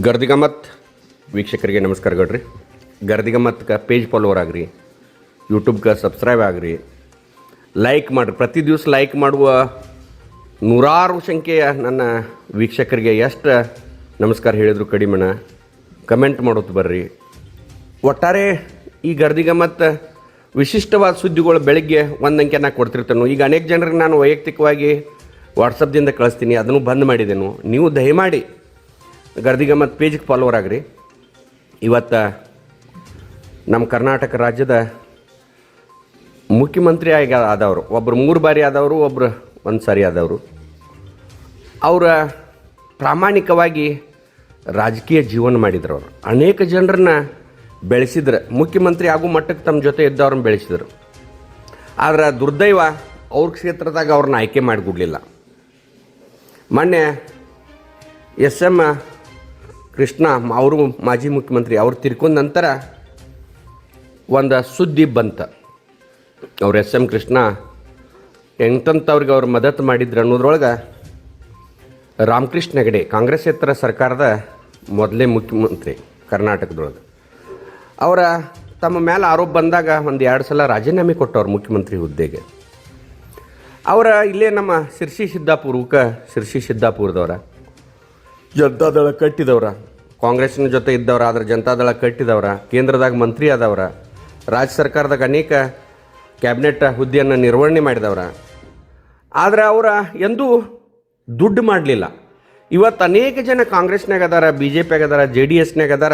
ಗರ್ದಿಗಮ್ಮತ್ ವೀಕ್ಷಕರಿಗೆ ನಮಸ್ಕಾರ ಗಡ್ರಿ. ಗರ್ದಿಗಮ್ಮತ್ಗೆ ಪೇಜ್ ಫಾಲೋವರ್ ಆಗ್ರಿ ಯೂಟ್ಯೂಬ್ಗೆ ಸಬ್ಸ್ಕ್ರೈಬ್ ಆಗ್ರಿ. ಲೈಕ್ ಮಾಡಿರಿ. ಪ್ರತಿ ದಿವಸ ಲೈಕ್ ಮಾಡುವ ನೂರಾರು ಸಂಖ್ಯೆಯ ನನ್ನ ವೀಕ್ಷಕರಿಗೆ ಎಷ್ಟು ನಮಸ್ಕಾರ ಹೇಳಿದ್ರು ಕಡಿಮೆಣ ಕಮೆಂಟ್ ಮಾಡೋದು ಬರ್ರಿ. ಒಟ್ಟಾರೆ ಈ ಗರ್ದಿಗಮ್ಮತ್ ವಿಶಿಷ್ಟವಾದ ಸುದ್ದಿಗಳು ಬೆಳಗ್ಗೆ ಒಂದು ಅಂಕೆ ನಾ ಕೊಡ್ತಿರ್ತೇನೆ ಈಗ ಅನೇಕ ಜನರಿಗೆ ನಾನು ವೈಯಕ್ತಿಕವಾಗಿ ವಾಟ್ಸಪ್ದಿಂದ ಕಳಿಸ್ತೀನಿ. ಅದನ್ನು ಬಂದ್ ಮಾಡಿದೆನು ನೀವು ದಯಮಾಡಿ ಗರ್ದಿಗಮ್ಮತ್ ಪೇಜ್ಗೆ ಫಾಲೋವರ್ ಆಗ್ರಿ. ಇವತ್ತು ನಮ್ಮ ಕರ್ನಾಟಕ ರಾಜ್ಯದ ಮುಖ್ಯಮಂತ್ರಿ ಆಗಿ ಆದವರು ಒಬ್ಬರು ಮೂರು ಬಾರಿ ಆದವರು ಒಬ್ಬರು ಒಂದು ಸಾರಿ ಆದವರು. ಅವರ ಪ್ರಾಮಾಣಿಕವಾಗಿ ರಾಜಕೀಯ ಜೀವನ ಮಾಡಿದ್ರು ಅವರು. ಅನೇಕ ಜನರನ್ನ ಬೆಳೆಸಿದ್ರು. ಮುಖ್ಯಮಂತ್ರಿ ಆಗೋ ಮಟ್ಟಕ್ಕೆ ತಮ್ಮ ಜೊತೆ ಇದ್ದವ್ರನ್ನ ಬೆಳೆಸಿದ್ರು. ಆದ್ರೆ ದುರ್ದೈವ ಅವ್ರ ಕ್ಷೇತ್ರದಾಗ ಅವ್ರನ್ನ ಆಯ್ಕೆ ಮಾಡಿಕೊಡ್ಲಿಲ್ಲ. ಮೊನ್ನೆ ಎಸ್ ಎಂ ಕೃಷ್ಣ, ಅವರು ಮಾಜಿ ಮುಖ್ಯಮಂತ್ರಿ, ಅವ್ರು ತಿರ್ಕೊಂಡ ನಂತರ ಒಂದು ಸುದ್ದಿ ಬಂತ. ಅವ್ರು ಎಸ್ ಎಂ ಕೃಷ್ಣ ಎಂತಂತವ್ರಿಗೆ ಅವ್ರು ಮದತ್ ಮಾಡಿದ್ರು ಅನ್ನೋದ್ರೊಳಗೆ ರಾಮಕೃಷ್ಣ ಹೆಗಡೆ ಕಾಂಗ್ರೆಸ್ಸೇತರ ಸರ್ಕಾರದ ಮೊದಲೇ ಮುಖ್ಯಮಂತ್ರಿ ಕರ್ನಾಟಕದೊಳಗೆ. ಅವರ ತಮ್ಮ ಮೇಲೆ ಆರೋಪ ಬಂದಾಗ ಒಂದು ಎರಡು ಸಲ ರಾಜೀನಾಮೆ ಕೊಟ್ಟವ್ರು ಮುಖ್ಯಮಂತ್ರಿ ಹುದ್ದೆಗೆ. ಅವರ ಇಲ್ಲೇ ನಮ್ಮ ಶಿರ್ಸಿ ಸಿದ್ದಾಪುರಕ್ಕೆ, ಶಿರ್ಸಿ ಸಿದ್ದಾಪುರದವರ. ಜನತಾದಳ ಕಟ್ಟಿದವ್ರ. ಕಾಂಗ್ರೆಸ್ನ ಜೊತೆ ಇದ್ದವ್ರ, ಆದ್ರೆ ಜನತಾದಳ ಕಟ್ಟಿದವ್ರ, ಕೇಂದ್ರದಾಗ ಮಂತ್ರಿ ಆದವ್ರ, ರಾಜ್ಯ ಸರ್ಕಾರದಾಗ ಅನೇಕ ಕ್ಯಾಬಿನೆಟ್ ಹುದ್ದೆಯನ್ನು ನಿರ್ವಹಣೆ ಮಾಡಿದವ್ರ. ಆದ್ರೆ ಅವರ ಎಂದೂ ದುಡ್ಡು ಮಾಡಲಿಲ್ಲ. ಇವತ್ತು ಅನೇಕ ಜನ ಕಾಂಗ್ರೆಸ್ನಾಗ ಅದಾರ ಬಿ ಜೆ ಪಿಯಾಗ ಅದಾರ, ಜೆ ಡಿ ಎಸ್ನಾಗ ಅದಾರ.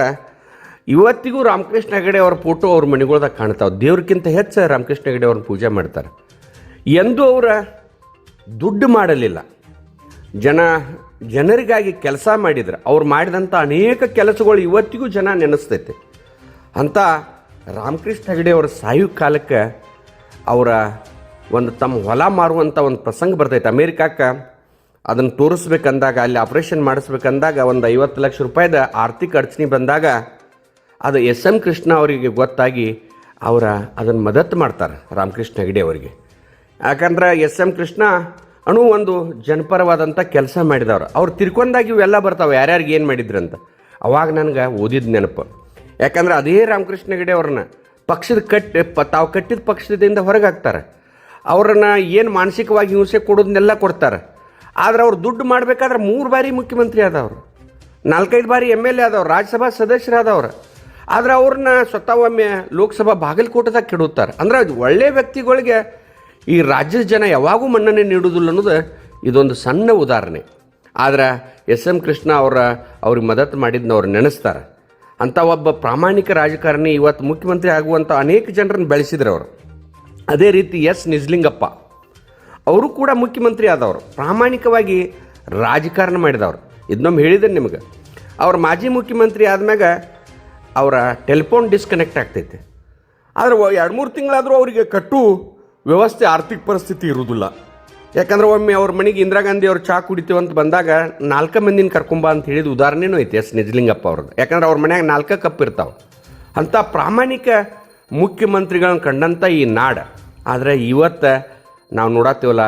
ಇವತ್ತಿಗೂ ರಾಮಕೃಷ್ಣ ಹೆಗಡೆ ಅವ್ರ ಫೋಟೋ ಅವ್ರ ಮನೆಗಳ್ದಾಗ ಕಾಣ್ತಾವೆ. ದೇವ್ರಕ್ಕಿಂತ ಹೆಚ್ಚು ರಾಮಕೃಷ್ಣ ಹೆಗಡೆ ಅವ್ರನ್ನ ಪೂಜೆ ಮಾಡ್ತಾರೆ. ಎಂದೂ ಅವರ ದುಡ್ಡು ಮಾಡಲಿಲ್ಲ. ಜನ ಜನರಿಗಾಗಿ ಕೆಲಸ ಮಾಡಿದ್ರು ಅವ್ರು ಮಾಡಿದಂಥ ಅನೇಕ ಕೆಲಸಗಳು ಇವತ್ತಿಗೂ ಜನ ನೆನೆಸ್ತೈತೆ. ಅಂತ ರಾಮಕೃಷ್ಣ ಹೆಗಡೆ ಅವರ ಸಾಯು ಕಾಲಕ್ಕೆ ಅವರ ಒಂದು ತಮ್ಮ ಹೊಲ ಮಾರುವಂಥ ಒಂದು ಪ್ರಸಂಗ ಬರ್ತೈತೆ. ಅಮೇರಿಕಾಕ್ಕೆ ಅದನ್ನು ತೋರಿಸ್ಬೇಕಂದಾಗ, ಅಲ್ಲಿ ಆಪ್ರೇಷನ್ ಮಾಡಿಸ್ಬೇಕಂದಾಗ ಒಂದು ಐವತ್ತು ಲಕ್ಷ ರೂಪಾಯಿದ ಆರ್ಥಿಕ ಅಡಚಣೆ ಬಂದಾಗ ಅದು ಎಸ್ ಎಂ ಕೃಷ್ಣ ಅವರಿಗೆ ಗೊತ್ತಾಗಿ ಅವರ ಅದನ್ನು ಮದತ್ತು ಮಾಡ್ತಾರೆ ರಾಮಕೃಷ್ಣ ಹೆಗಡೆ ಅವರಿಗೆ. ಯಾಕಂದ್ರೆ ಎಸ್ ಎಂ ಕೃಷ್ಣ ಅಣು ಒಂದು ಜನಪರವಾದಂಥ ಕೆಲಸ ಮಾಡಿದವ್ರು. ಅವ್ರು ತಿರ್ಕೊಂಡಾಗ ಇವೆಲ್ಲ ಬರ್ತಾವೆ, ಯಾರ್ಯಾರಿಗೆ ಏನು ಮಾಡಿದ್ರಂತ ಅವಾಗ ನನಗೆ ಓದಿದ ನೆನಪು. ಯಾಕಂದ್ರೆ ಅದೇ ರಾಮಕೃಷ್ಣ ಹೆಗಡೆ ಅವ್ರನ್ನ, ಪಕ್ಷದ ಕಟ್ಟಿ ಪ, ತಾವು ಕಟ್ಟಿದ ಪಕ್ಷದಿಂದ ಹೊರಗೆ ಹಾಕ್ತಾರೆ. ಅವ್ರನ್ನ ಏನು ಮಾನಸಿಕವಾಗಿ ಹಿಂಸೆ ಕೊಡೋದನ್ನೆಲ್ಲ ಕೊಡ್ತಾರೆ. ಆದರೆ ಅವ್ರು ದುಡ್ಡು ಮಾಡಬೇಕಾದ್ರೆ ಮೂರು ಬಾರಿ ಮುಖ್ಯಮಂತ್ರಿ ಆದವರು. ನಾಲ್ಕೈದು ಬಾರಿ ಎಂ ಎಲ್ ಎ ಆದವ್ರು, ರಾಜ್ಯಸಭಾ ಸದಸ್ಯರಾದವ್ರು. ಆದರೆ ಅವ್ರನ್ನ ಸ್ವತಃ ಒಮ್ಮೆ ಲೋಕಸಭಾ ಬಾಗಲಕೋಟದಾಗ ಕೆಡುತ್ತಾರೆ ಅಂದ್ರೆ ಅದು ಒಳ್ಳೆಯ ವ್ಯಕ್ತಿಗಳಿಗೆ ಈ ರಾಜ್ಯದ ಜನ ಯಾವಾಗೂ ಮನ್ನಣೆ ನೀಡುವುದಿಲ್ಲ ಅನ್ನೋದು ಇದೊಂದು ಸಣ್ಣ ಉದಾಹರಣೆ. ಆದರೆ ಎಸ್ ಎಂ ಕೃಷ್ಣ ಅವರ ಅವ್ರಿಗೆ ಮದತ್ ಮಾಡಿದ್ನ ಅವ್ರು ನೆನೆಸ್ತಾರೆ. ಅಂಥ ಒಬ್ಬ ಪ್ರಾಮಾಣಿಕ ರಾಜಕಾರಣಿ ಇವತ್ತು ಮುಖ್ಯಮಂತ್ರಿ ಆಗುವಂಥ ಅನೇಕ ಜನರನ್ನು ಬೆಳೆಸಿದ್ರು ಅವರು. ಅದೇ ರೀತಿ ಎಸ್ ನಿಜ್ಲಿಂಗಪ್ಪ ಅವರು ಕೂಡ ಮುಖ್ಯಮಂತ್ರಿ ಆದವರು. ಪ್ರಾಮಾಣಿಕವಾಗಿ ರಾಜಕಾರಣ ಮಾಡಿದವರು. ಇದನ್ನೊಮ್ಮೆ ಹೇಳಿದೆ ನಿಮಗೆ. ಅವ್ರ ಮಾಜಿ ಮುಖ್ಯಮಂತ್ರಿ ಆದ್ಮ್ಯಾಗ ಅವರ ಟೆಲಿಫೋನ್ ಡಿಸ್ಕನೆಕ್ಟ್ ಆಗ್ತೈತೆ. ಆದರೆ ಎರಡು ಮೂರು ತಿಂಗಳಾದರೂ ಅವರಿಗೆ ಕಟ್ಟು ವ್ಯವಸ್ಥೆ ಆರ್ಥಿಕ ಪರಿಸ್ಥಿತಿ ಇರುವುದಿಲ್ಲ. ಯಾಕಂದ್ರೆ ಒಮ್ಮೆ ಅವ್ರ ಮನೆಗೆ ಇಂದಿರಾ ಗಾಂಧಿ ಅವ್ರು ಚಾ ಕುಡಿತೀವಿ ಅಂತ ಬಂದಾಗ ನಾಲ್ಕು ಮಂದಿನ ಕರ್ಕೊಂಬ ಅಂತ ಹೇಳಿದ ಉದಾಹರಣೆನೂ ಐತಿ ಎಸ್ ನಿಜಲಿಂಗಪ್ಪ ಅವ್ರದ್ದು. ಯಾಕಂದ್ರೆ ಅವ್ರ ಮನ್ಯಾಗ ನಾಲ್ಕು ಕಪ್ ಇರ್ತಾವೆ. ಅಂಥ ಪ್ರಾಮಾಣಿಕ ಮುಖ್ಯಮಂತ್ರಿಗಳನ್ನ ಕಂಡಂಥ ಈ ನಾಡ. ಆದರೆ ಇವತ್ತು ನಾವು ನೋಡತ್ತೀವಲ್ಲ,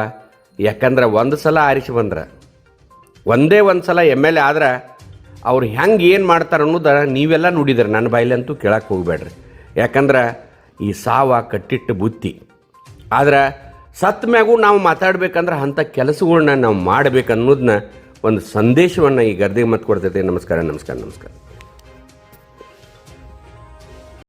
ಯಾಕಂದ್ರೆ ಒಂದು ಸಲ ಆರಿಸಿ ಬಂದ್ರೆ. ಒಂದೇ ಒಂದು ಸಲ ಎಂ ಎಲ್ ಎ ಆದ್ರೆ ಅವ್ರು ಹೆಂಗೆ ಏನು ಮಾಡ್ತಾರೆ ಅನ್ನೋದು ನೀವೆಲ್ಲ ನೋಡಿದ್ರೆ. ನನ್ನ ಬಾಯಿಲಂತೂ ಕೇಳಕ್ಕೆ ಹೋಗ್ಬೇಡ್ರಿ. ಯಾಕಂದ್ರೆ ಈ ಸಾವ ಕಟ್ಟಿಟ್ಟು ಬುತ್ತಿ. ಆದ್ರೆ ಸತ್ ಮ್ಯಾಗೂ ನಾವು ಮಾತಾಡ್ಬೇಕಂದ್ರೆ ಅಂಥ ಕೆಲಸಗಳನ್ನ ನಾವು ಮಾಡ್ಬೇಕು ಅನ್ನೋದನ್ನ ಒಂದು ಸಂದೇಶವನ್ನು ಈ ಗರ್ದಿಗೆ ಮತ್ತೆ ಕೊಡ್ತೈತೆ ನಮಸ್ಕಾರ ನಮಸ್ಕಾರ ನಮಸ್ಕಾರ.